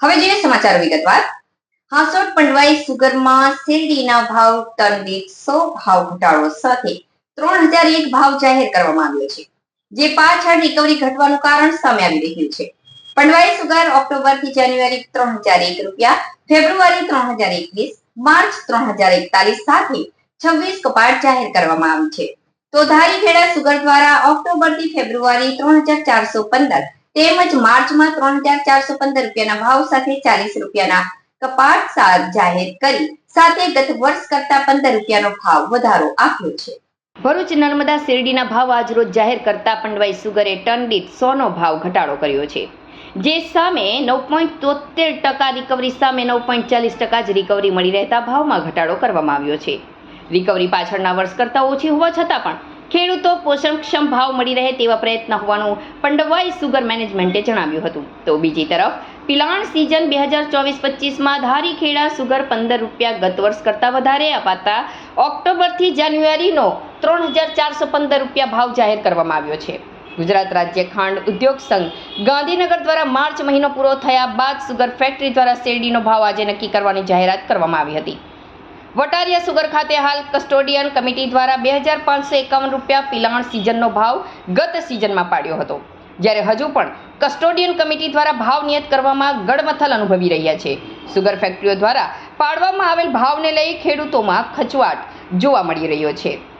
હવે જોઈએ સમાચાર વિગતવાર. હાંસોટ પંડવાઈ સુગરમાં શેરડીના ભાવ ટન દીઠ સો ભાવ ઘટાડો સાથે ત્રણ હજાર એક ભાવ જાહેર કરવામાં આવ્યો છે, જે પાછળ રિકવરી ઘટવાનું કારણ સામે આવી રહ્યું છે. પંડવાઈ સુગર ઓક્ટોબરથી જાન્યુઆરી ત્રણ હજાર એક રૂપિયા, ફેબ્રુઆરી ત્રણ હજાર એકવીસ, માર્ચ ત્રણ હજાર એકતાલીસ સાથે છવ્વીસ કપાટ જાહેર કરવામાં આવી છે. તો ધારીખેડા સુગર દ્વારા ઓક્ટોબરથી ફેબ્રુઆરી ત્રણ હજાર ચારસો પંદર તેમજ માર્ચમાં ત્રણ હજાર ચારસો પંદર રૂપિયાના ભાવ સાથે ચાલીસ રૂપિયાના કપાટ સાર જાહેર કરી. સાથે ગત વર્ષ કરતા પંદર રૂપિયાનો ભાવ વધારો આપ્યો છે. ભરૂચ નર્મદા શેરડીના ભાવ આજરોજ જાહેર કરતા પંડવાઈ સુગરે ટન દીઠ સોનો ભાવ ઘટાડો કર્યો છે. જે સામે નવ પોઈન્ટ તોતેર ટકા રિકવરી સામે નવ પોઈન્ટ ચાલીસ ટકા જ રિકવરી મળી રહેતા ભાવમાં ઘટાડો કરવામાં આવ્યો છે. રિકવરી પાછળના વર્ષ કરતાં ઓછી હોવા છતાં પણ ખેડૂતો પોષણક્ષમ ભાવ મળી રહે તેવા પ્રયત્ન હોવાનું પંડવાઈ સુગર મેનેજમેન્ટે જણાવ્યું હતું. તો બીજી તરફ, પિલાણ સિઝન બે હજાર ચોવીસ પચીસમાં ધારીખેડા સુગર પંદર રૂપિયા ગત વર્ષ કરતાં વધારે અપાતા ઓક્ટોબરથી જાન્યુઆરીનો ત્રણ હજાર ચારસો પંદર રૂપિયા ભાવ જાહેર કરવામાં આવ્યો છે. ગુજરાત રાજ્ય ખાંડ ઉદ્યોગ સંઘ ગાંધીનગર દ્વારા માર્ચ મહિનો પૂરો થયા બાદ સુગર ફેક્ટરી દ્વારા શેરડીનો ભાવ આજે નક્કી કરવાની જાહેરાત કરવામાં આવી હતી. વટારિયા સુગર ખાતે હાલ કસ્ટોડિયન કમિટી દ્વારા બે હજાર પાંચસો એકાવન રૂપિયા પિલાણ સિઝનનો ભાવ ગત સિઝનમાં પાડ્યો હતો. જ્યારે હજુ પણ કસ્ટોડિયન કમિટી દ્વારા ભાવ નિયત કરવામાં ગડમથલ અનુભવી રહ્યા છે. સુગર ફેક્ટરીઓ દ્વારા પાડવામાં આવેલ ભાવને લઈ ખેડૂતોમાં ખચવાટ જોવા મળી રહ્યો છે.